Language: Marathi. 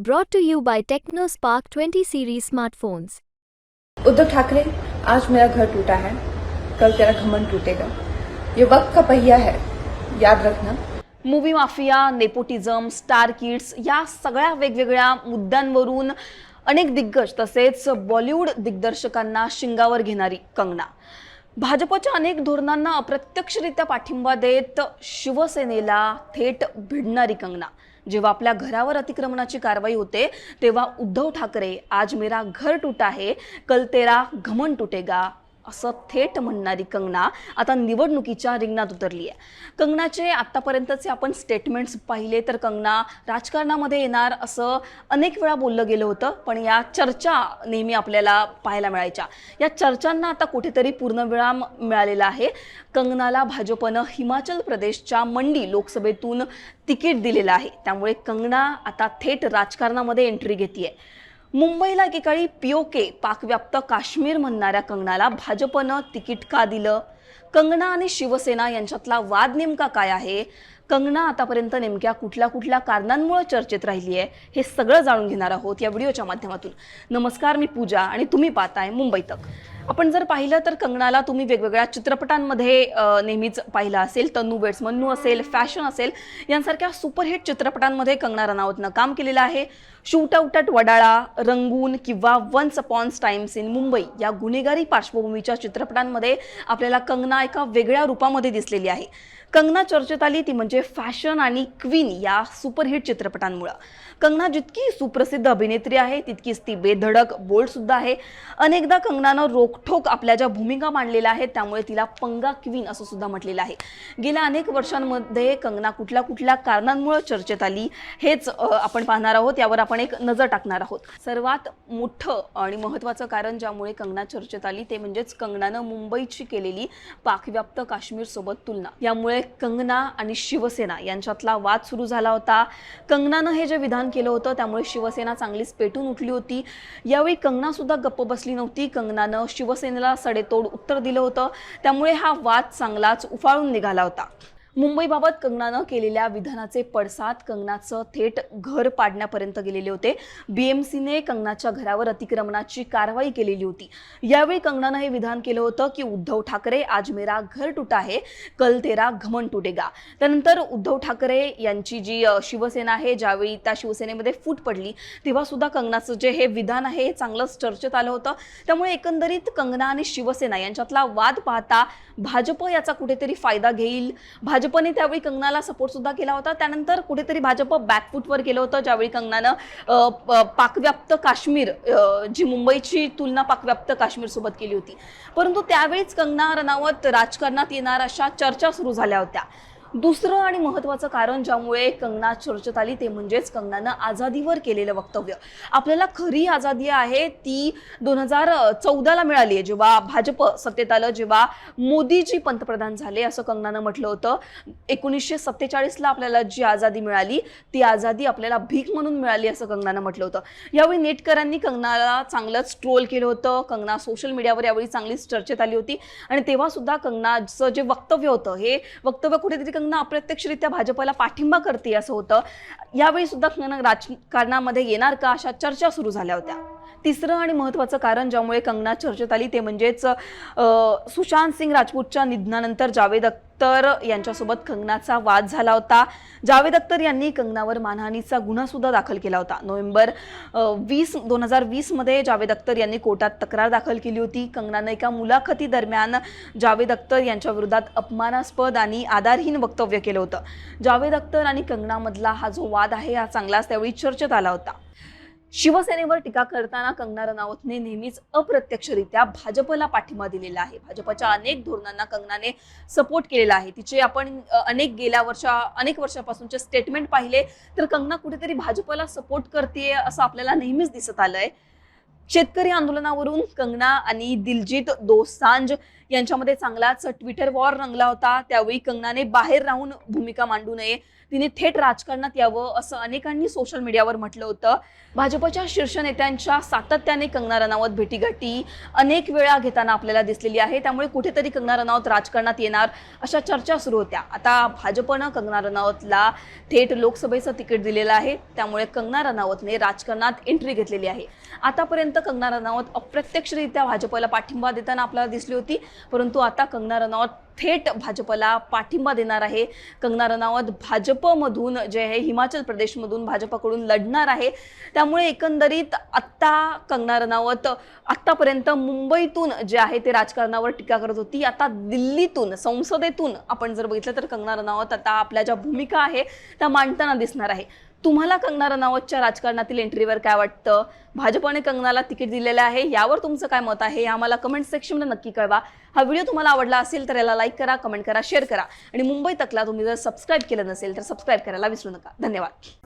Brought to you by TechnoSpark 20 series smartphones. Uddhav Thackeray आज मेरा घर टूटा है। कल तेरा घमंड टूटेगा। ये वक्त का पहिया है। याद रखना। Movie mafia nepotism star kids या सगळ्या वेगवेगळ्या मुद्द्यांवरून अनेक दिग्गज तसेच बॉलिवूड दिग्दर्शकांना शिंगावर घेणारी कंगना. भाजपच्या अनेक धोरणांना अप्रत्यक्षरित्या पाठिंबा देत शिवसेनेला थेट भिडणारी कंगना. जेव्हा आपल्या घरावर अतिक्रमणाची कारवाई होते तेव्हा उद्धव ठाकरे आज मेरा घर टूटा है कल तेरा घमन टुटेगा. असं थेट म्हणणारी कंगना आता निवडणुकीच्या रिंगणात उतरली आहे. कंगनाचे आत्तापर्यंतचे आपण स्टेटमेंट्स पाहिले तर कंगना राजकारणामध्ये येणार असं अनेक वेळा बोललं गेलं होतं पण या चर्चा नेहमी आपल्याला पाहायला मिळायच्या. या चर्चांना आता कुठेतरी पूर्णविराम मिळालेला आहे. कंगनाला भाजपनं हिमाचल प्रदेशच्या मंडी लोकसभेतून तिकीट दिलेलं आहे. त्यामुळे कंगना आता थेट राजकारणामध्ये एंट्री घेते मुंबईला एकेकाळी पीओके पाकव्याप्त काश्मीर म्हणणाऱ्या कंगनाला भाजपनं तिकीट का दिलं? कंगना आणि शिवसेना यांच्यातला वाद नेमका काय आहे? कंगना आतापर्यंत नेमक्या कुठल्या कुठल्या कारणांमुळे चर्चेत राहिली आहे हे सगळं जाणून घेणार आहोत या व्हिडिओच्या माध्यमातून. नमस्कार मी पूजा आणि तुम्ही पाहताय मुंबई तक. आपण जर पाहिलं तर कंगनाला तुम्ही वेगवेगळ्या चित्रपटांमध्ये नेहमीच पाहिलं असेल तन्नू बेट्स मन्नू असेल फॅशन असेल यांसारख्या सुपरहिट चित्रपटांमध्ये कंगना रनावतनं काम केलेलं आहे. शूट आउट वडाळा रंगून किंवा once upons times in Mumbai या गुन्हेगारी पार्श्वभूमीच्या चित्रपटांमध्ये आपल्याला कंगना एका वेगळ्या रूपामध्ये दिसलेली आहे. कंगना चर्चेत आली ती म्हणजे फॅशन आणि क्वीन या सुपरहिट चित्रपटांमुळं. कंगना जितकी सुप्रसिद्ध अभिनेत्री आहे तितकीच ती बेधडक बोल्ड सुद्धा आहे. अनेकदा कंगनानं रोखठोक आपल्या ज्या भूमिका मांडलेल्या आहेत त्यामुळे तिला पंगा क्वीन असं सुद्धा म्हटलेलं आहे. गेल्या अनेक वर्षांमध्ये कंगना कुठल्या कुठल्या कारणांमुळे चर्चेत आली हेच आपण पाहणार आहोत. यावर आपण एक नजर टाकणार आहोत. सर्वात मोठं आणि महत्त्वाचं कारण ज्यामुळे कंगना चर्चेत आली ते म्हणजेच कंगनानं मुंबईची केलेली पाकव्याप्त काश्मीर सोबत तुलना. यामुळे कंगना आणि शिवसेना यांच्यातला वाद सुरू झाला होता. कंगनानं हे जे विधान केलं होतं त्यामुळे शिवसेना चांगलीच पेटून उठली होती. यावेळी कंगना सुद्धा गप्प बसली नव्हती. कंगनानं शिवसेनेला सडेतोड उत्तर दिलं होतं. त्यामुळे हा वाद चांगलाच उफाळून निघाला होता. मुंबईबाबत कंगनानं केलेल्या विधानाचे पडसाद कंगनाचं थेट घर पाडण्यापर्यंत गेलेले होते. बीएमसीने कंगनाच्या घरावर अतिक्रमणाची कारवाई केलेली होती. यावेळी कंगनानं हे विधान केलं होतं की उद्धव ठाकरे आज मेरा घर टुटा आहे कल तेरा घमन टुटेगा त्यानंतर उद्धव ठाकरे यांची जी शिवसेना आहे ज्यावेळी त्या शिवसेनेमध्ये फूट पडली तेव्हा सुद्धा कंगनाचं जे हे विधान आहे हे चांगलंच चर्चेत आलं होतं. त्यामुळे एकंदरीत कंगना आणि शिवसेना यांच्यातला वाद पाहता भाजप याचा कुठेतरी फायदा घेईल भाजपने त्यावेळी कंगनाला सपोर्ट सुद्धा केला होता. त्यानंतर कुठेतरी भाजप बॅकफूटवर गेलं होतं. ज्यावेळी कंगनानं पाकव्याप्त काश्मीर जी मुंबईची तुलना पाकव्याप्त काश्मीर सोबत केली होती. परंतु त्यावेळीच कंगना रनावत राजकारणात येणार अशा चर्चा सुरू झाल्या होत्या. दुसरं आणि महत्त्वाचं कारण ज्यामुळे कंगना चर्चेत आली ते म्हणजेच कंगनानं आझादीवर केलेलं वक्तव्य. आपल्याला खरी आझादी आहे ती दोन हजार चौदाला मिळाली आहे. जेव्हा भाजप सत्तेत आलं जेव्हा मोदीजी पंतप्रधान झाले असं कंगनानं म्हटलं होतं. एकोणीसशे सत्तेचाळीसला आपल्याला जी आझादी मिळाली ती आझादी आपल्याला भीक म्हणून मिळाली असं कंगनानं म्हटलं होतं. यावेळी नेटकरांनी कंगनाला चांगलंच ट्रोल केलं होतं. कंगना सोशल मीडियावर यावेळी चांगलीच चर्चेत आली होती. आणि तेव्हा सुद्धा कंगनाचं जे वक्तव्य होतं हे वक्तव्य कुठेतरी कंगना अप्रत्यक्षरित्या भाजपला पाठिंबा करते असं होतं. यावेळी सुद्धा राजकारणामध्ये येणार का अशा चर्चा सुरू झाल्या होत्या. तिसरं आणि महत्त्वाचं कारण ज्यामुळे कंगना चर्चेत आली ते म्हणजेच सुशांत सिंग राजपूतच्या निधनानंतर जावेद अख्तर यांच्यासोबत कंगनाचा वाद झाला होता. जावेद अख्तर यांनी कंगनावर मानहानीचा गुन्हासुद्धा दाखल केला होता. नोव्हेंबर वीस दोन हजार वीसमध्ये जावेद अख्तर यांनी कोर्टात तक्रार दाखल केली होती. कंगनानं एका मुलाखतीदरम्यान जावेद अख्तर यांच्या विरोधात अपमानास्पद आणि आधारहीन वक्तव्य केलं होतं. जावेद अख्तर आणि कंगनामधला हा जो वाद आहे हा चांगलाच त्यावेळी चर्चेत आला होता. शिवसेनेवर टीका करताना कंगना रनावतने नेहमीच अप्रत्यक्षरित्या भाजपला पाठिंबा दिलेला आहे. भाजपच्या अनेक धोरणांना कंगनाने सपोर्ट केलेला आहे. तिचे आपण अनेक गेल्या वर्षा अनेक वर्षापासूनचे स्टेटमेंट पाहिले तर कंगना कुठेतरी भाजपला सपोर्ट करते असं आपल्याला नेहमीच दिसत आलंय. शेतकरी आंदोलनावरून कंगना आणि दिलजीत दोसांज यांच्यामध्ये चांगलाच ट्विटर वॉर रंगला होता. त्यावेळी कंगनाने बाहेर राहून भूमिका मांडू नये तिने थेट राजकारणात यावं असं अनेकांनी सोशल मीडियावर म्हटलं होतं. भाजपच्या शीर्ष नेत्यांच्या सातत्याने कंगना रनावत भेटीगाठी अनेक वेळा घेताना आपल्याला दिसलेली आहे. त्यामुळे कुठेतरी कंगना रनावत राजकारणात येणार अशा चर्चा सुरू होत्या. आता भाजपनं कंगना रनावतला थेट लोकसभेचं तिकीट दिलेलं आहे. त्यामुळे कंगना रनावतने राजकारणात एंट्री घेतलेली आहे. आतापर्यंत कंगना रनावत अप्रत्यक्षरित्या भाजपला पाठिंबा देताना आपल्याला दिसली होती. परंतु आता कंगना रनावत थेट भाजपला पाठिंबा देणार आहे. कंगना रनावत भाजपमधून जे आहे हिमाचल प्रदेशमधून भाजपकडून लढणार आहे. त्यामुळे एकंदरीत आत्ता कंगना रनावत आत्तापर्यंत मुंबईतून जे आहे ते राजकारणावर टीका करत होती. आता दिल्लीतून संसदेतून आपण जर बघितलं तर कंगना रनावत आता आपल्या ज्या भूमिका आहे त्या मांडताना दिसणार आहे. तुम्हाला कंगना रनावतच्या राजकारणातील एंट्रीवर काय वाटतं? भाजपने कंगनाला तिकीट दिलेलं आहे. यावर तुमचं काय मत आहे? हे आम्हाला कमेंट सेक्शनमध्ये नक्की कळवा. हा व्हिडिओ तुम्हाला आवडला असेल तर याला लाईक करा कमेंट करा शेअर करा. आणि मुंबई तकला तुम्ही जर सबस्क्राईब केलं नसेल तर सबस्क्राईब करायला विसरू नका. धन्यवाद.